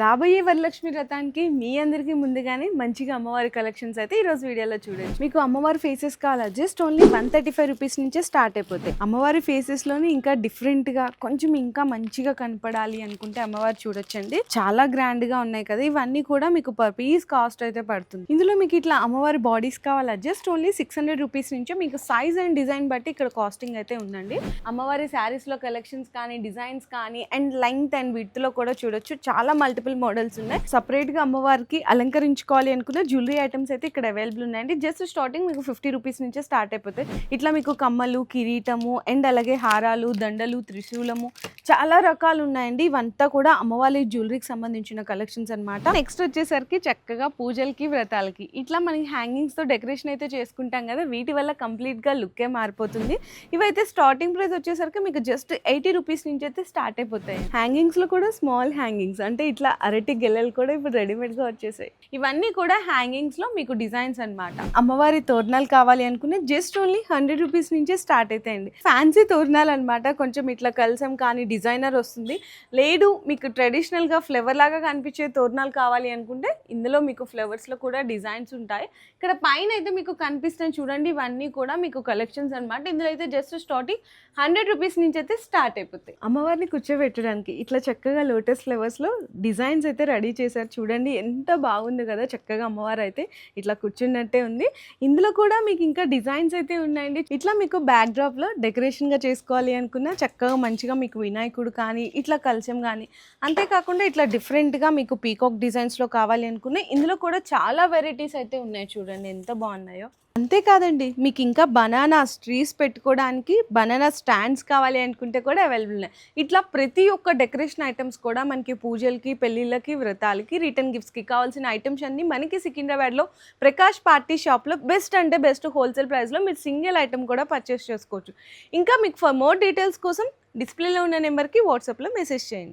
రాబోయే వరలక్ష్మి వ్రతానికి మీ అందరికీ ముందుగానే మంచిగా అమ్మవారి కలెక్షన్స్ అయితే ఈ రోజు వీడియోలో చూడొచ్చు. మీకు అమ్మవారి ఫేసెస్ కావాలా? Just only one thirty five rupees నుంచే స్టార్ట్ అయిపోతాయి. అమ్మవారి ఫేసెస్లోని ఇంకా డిఫరెంట్గా కొంచెం ఇంకా మంచిగా కనపడాలి అనుకుంటే అమ్మవారు చూడొచ్చండి. చాలా గ్రాండ్గా ఉన్నాయి కదా ఇవన్నీ కూడా మీకు పర్ పీస్ కాస్ట్ అయితే పడుతుంది. ఇందులో మీకు ఇట్లా అమ్మవారి బాడీస్ కావాలా? Just only six hundred rupees నుంచే మీకు సైజ్ అండ్ డిజైన్ బట్టి ఇక్కడ కాస్టింగ్ అయితే ఉందండి. అమ్మవారి శారీస్లో కలెక్షన్స్ కానీ డిజైన్స్ కానీ అండ్ లెంగ్త్ అండ్ విత్లో కూడా చూడొచ్చు. చాలా మల్టీ మల్టిపుల్ మోడల్స్ ఉన్నాయి. సపరేట్గా అమ్మవారికి అలంకరించుకోవాలి అనుకున్న జ్యువెలరీ ఐటమ్స్ అయితే ఇక్కడ అవైలబుల్ ఉన్నాయండి. జస్ట్ స్టార్టింగ్ మీకు ఫిఫ్టీ రూపీస్ నుంచే స్టార్ట్ అయిపోతాయి. ఇట్లా మీకు కమ్మలు కిరీటము అండ్ అలాగే హారాలు దండలు త్రిశూలము చాలా రకాలు ఉన్నాయండి. ఇవంతా కూడా అమ్మవారి జ్యువెలరీకి సంబంధించిన కలెక్షన్స్ అన్నమాట. నెక్స్ట్ వచ్చేసరికి చక్కగా పూజలకి వ్రతాలకి. ఇట్లా మనకి హ్యాంగింగ్స్తో డెకరేషన్ అయితే చేసుకుంటాం కదా వీటి వల్ల కంప్లీట్గా లుక్కే మారిపోతుంది. ఇవైతే స్టార్టింగ్ ప్రైస్ వచ్చేసరికి మీకు జస్ట్ ఎయిటీ రూపీస్ నుంచి అయితే స్టార్ట్ అయిపోతాయి. హ్యాంగింగ్స్లో కూడా స్మాల్ హ్యాంగింగ్స్ అంటే ఇట్లా అరటి గెలలు కూడా ఇప్పుడు రెడీమేడ్గా వచ్చేసాయి. ఇవన్నీ కూడా హ్యాంగింగ్స్లో మీకు డిజైన్స్ అన్నమాట. అమ్మవారి తోరణాలు కావాలి అనుకునే జస్ట్ ఓన్లీ హండ్రెడ్ రూపీస్ నుంచే స్టార్ట్ అవుతాయండి ఫ్యాన్సీ తోరణాలు అన్నమాట. కొంచెం ఇట్లా కలిసాం కానీ డిజైనర్ వస్తుంది. లేదు మీకు ట్రెడిషనల్గా ఫ్లేవర్ లాగా కనిపించే తోరణాలు కావాలి అనుకుంటే ఇందులో మీకు ఫ్లేవర్స్లో కూడా డిజైన్స్ ఉంటాయి. ఇక్కడ పైన అయితే మీకు కనిపిస్తాయి చూడండి ఇవన్నీ కూడా మీకు కలెక్షన్స్ అన్నమాట. ఇందులో అయితే జస్ట్ స్టార్టింగ్ హండ్రెడ్ రూపీస్ నుంచి అయితే స్టార్ట్ అయిపోతాయి. అమ్మవారిని కూర్చోబెట్టడానికి ఇట్లా చక్కగా లోటస్ ఫ్లవర్స్లో డిజైన్స్ అయితే రెడీ చేశారు. చూడండి ఎంత బాగుంది కదా చక్కగా అమ్మవారు అయితే ఇట్లా కూర్చున్నట్టే ఉంది. ఇందులో కూడా మీకు ఇంకా డిజైన్స్ అయితే ఉన్నాయండి. ఇట్లా మీకు బ్యాక్ డ్రాప్లో డెకరేషన్గా చేసుకోవాలి అనుకున్న చక్కగా మంచిగా మీకు వినాయకుడు కానీ ఇట్లా కలశం కానీ అంతేకాకుండా ఇట్లా డిఫరెంట్గా మీకు పీకాక్ డిజైన్స్లో కావాలి అనుకున్న ఇందులో కూడా చాలా వెరైటీస్ అయితే ఉన్నాయి చూడండి. ఎంత బాగున్నాయో. అంతేకాదండి మీకు ఇంకా బనానాస్ ట్రీస్ పెట్టుకోవడానికి బనానా స్టాండ్స్ కావాలి అనుకుంటే కూడా అవైలబుల్ ఉన్నాయి. ఇట్లా ప్రతి ఒక్క డెకరేషన్ ఐటమ్స్ కూడా మనకి పూజలకి పెళ్ళిళ్ళకి వ్రతాలకి రిటర్న్ గిఫ్ట్స్కి కావాల్సిన ఐటమ్స్ అన్నీ మనకి సికింద్రాబాద్లో ప్రకాష్ పార్టీ షాప్లో బెస్ట్ అంటే బెస్ట్ హోల్సేల్ ప్రైస్లో మీరు సింగిల్ ఐటమ్ కూడా పర్చేస్ చేసుకోవచ్చు. ఇంకా మీకు ఫర్ మోర్ డీటెయిల్స్ కోసం డిస్ప్లేలో ఉన్న నెంబర్కి వాట్సాప్లో మెసేజ్ చేయండి.